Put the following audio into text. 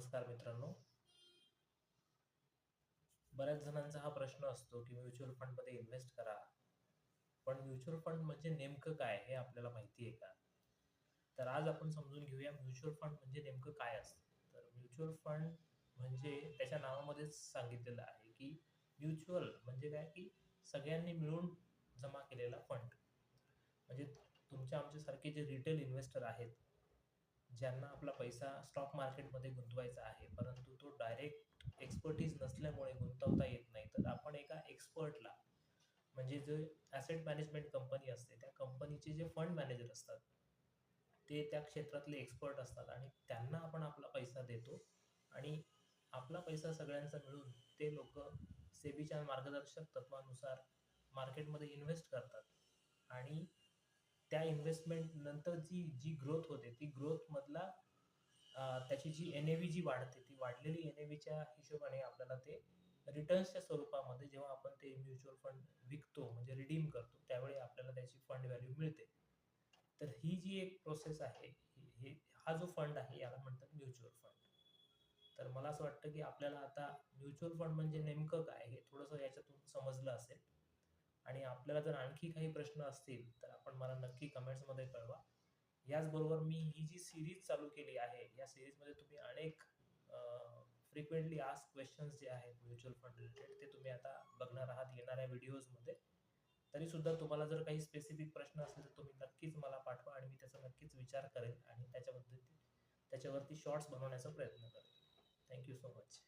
नमस्कार मित्रांनो. बऱ्याच जणांचा हा प्रश्न असतो की म्युच्युअल फंडमध्ये इन्व्हेस्ट करा. पण म्युच्युअल फंड म्हणजे नेमकं काय हे आपल्याला माहिती आहे का? तर आज आपण समजून घेऊया म्युच्युअल फंड म्हणजे नेमकं काय असतं. तर म्युच्युअल फंड म्हणजे त्याच्या नावामध्येच सांगितलेलं आहे की म्युच्युअल म्हणजे काय? की सगळ्यांनी मिळून जमा केलेला फंड. म्हणजे तुमच्या आमच्यासारखे जे रिटेल इन्व्हेस्टर आहेत ज्यांना आपला पैसा स्टॉक मार्केटमध्ये गुंतवायचा आहे परंतु तो डायरेक्ट एक्सपर्टीज नसल्यामुळे गुंतवता येत नाही. तर आपण एका एक्सपर्टला म्हणजे जे ॲसेट मॅनेजमेंट कंपनी असते त्या कंपनीचे जे फंड मॅनेजर असतात ते त्या क्षेत्रातले एक्सपर्ट असतात आणि त्यांना आपण आपला पैसा देतो. आणि आपला पैसा सगळ्यांचा मिळून ते लोक सेबीच्या मार्गदर्शक तत्वानुसार मार्केटमध्ये इन्व्हेस्ट करतात. आणि त्या इन्व्हेस्टमेंट नंतर जी जी ग्रोथ होते ती ग्रोथ मधला त्याची जी एन ए जी वाढते ती वाढलेली एन ए हिशोबाने आपल्याला ते रिटर्न्सच्या स्वरूपामध्ये जेव्हा आपण ते म्युच्युअल फंड विकतो म्हणजे रिडीम करतो त्यावेळी आपल्याला त्याची फंड व्हॅल्यू मिळते. तर ही जी एक प्रोसेस आहे हे हा जो फंड आहे याला म्हणतात म्युच्युअल फंड तर मला असं वाटतं की आपल्याला आता म्युच्युअल फंड म्हणजे नेमकं काय हे थोडंसं आणि आपल्याला जर आणखी काही प्रश्न असतील तर आपण मला नक्की कमेंट्समध्ये कळवा. याचबरोबर मी ही जी सिरीज चालू केली आहे या सिरीजमध्ये तुम्ही अनेक फ्रिक्वेंटली आस्क क्वेश्चन्स जे आहेत म्युच्युअल फंड रिलेटेड ते तुम्ही आता बघणार आहात येणाऱ्या व्हिडिओजमध्ये तरी सुद्धा तुम्हाला जर काही स्पेसिफिक प्रश्न असेल तर तुम्ही नक्कीच मला पाठवा आणि मी त्याचा नक्कीच विचार करेन आणि त्याच्याबद्दल त्याच्यावरती शॉर्ट्स बनवण्याचा प्रयत्न करेन. Thank you so much